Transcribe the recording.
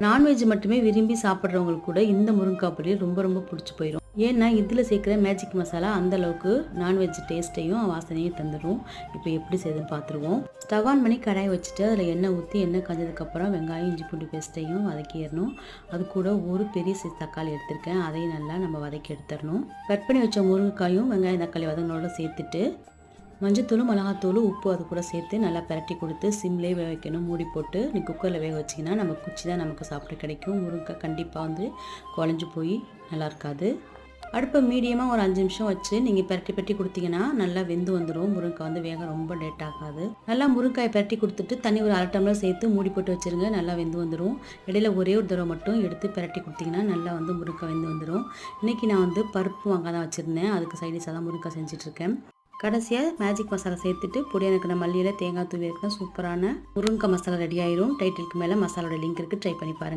Non veg மட்டுமே விரும்பி சாப்பிட்றவங்களுக்கு கூட இந்த முருங்கைக்காய் பொரியல் ரொம்ப ரொம்ப பிடிச்சி போயிடும் ஏன்னா இதில் சேர்க்குற மேஜிக் மசாலா அந்த அளவுக்கு நான்வெஜ் டேஸ்ட்டையும் வாசனையும் தந்துடும் இப்போ எப்படி செய்யுதுன்னு பார்த்துருவோம் ஸ்டவ் ஆன் பண்ணி கடாய் வச்சுட்டு அதில் எண்ணெய் ஊற்றி எண்ணெய் காஞ்சதுக்கப்புறம் வெங்காயம் இஞ்சி பூண்டு பேஸ்ட்டையும் வதக்கிடணும். அது கூட ஒரு பெரிய தக்காளி எடுத்திருக்கேன். அதையும் நல்லா நம்ம வதக்கி எடுத்துடணும். கட் பண்ணி வச்ச முருங்கைக்காயும் வெங்காயம் தக்காளி வதங்கினோட சேர்த்துட்டு மஞ்சத்தூளும் மிளகாத்தூள் உப்பு அது கூட சேர்த்து நல்லா பிரட்டி கொடுத்து சிம்லேயே வேக வைக்கணும். மூடி போட்டு நீ குக்கரில் வேக வச்சிங்கன்னா நம்ம குச்சி தான் நமக்கு சாப்பிட கிடைக்கும். முருங்கை கண்டிப்பாக வந்து குழஞ்சி போய் நல்லா இருக்காது. அடுப்பை மீடியமாக ஒரு அஞ்சு நிமிஷம் வச்சு நீங்கள் பிரட்டி பிரட்டி கொடுத்தீங்கன்னா நல்லா வெந்து வந்துடும் முருங்கைக்காய் வந்து வேக ரொம்ப லேட் ஆகாது. நல்லா முருங்காயை பிரட்டி கொடுத்துட்டு தண்ணி ஒரு அரை டம்ளர் சேர்த்து மூடி போட்டு வச்சுருங்க. நல்லா வெந்து வந்துடும் இடையில ஒரே ஒரு தடவை மட்டும் எடுத்து பிரட்டி கொடுத்தீங்கன்னா நல்லா வந்து முருங்காய் வெந்து வந்துடும் இன்றைக்கி நான் வந்து பருப்பு வாங்க தான் வச்சுருந்தேன். அதுக்கு சைடிஷாக தான் முருங்காய் செஞ்சிட்ருக்கேன் கடைசியாக மேஜிக் மசாலா சேர்த்துட்டு பொடி எனக்கு மல்லியில் தேங்காய் தூவி இருக்கிற சூப்பரான முருங்கை மசாலா ரெடி ஆயிரும். டைட்டிலுக்கு மேலே மசாலோட லிங்க் இருக்குது ட்ரை பண்ணி பாருங்கள்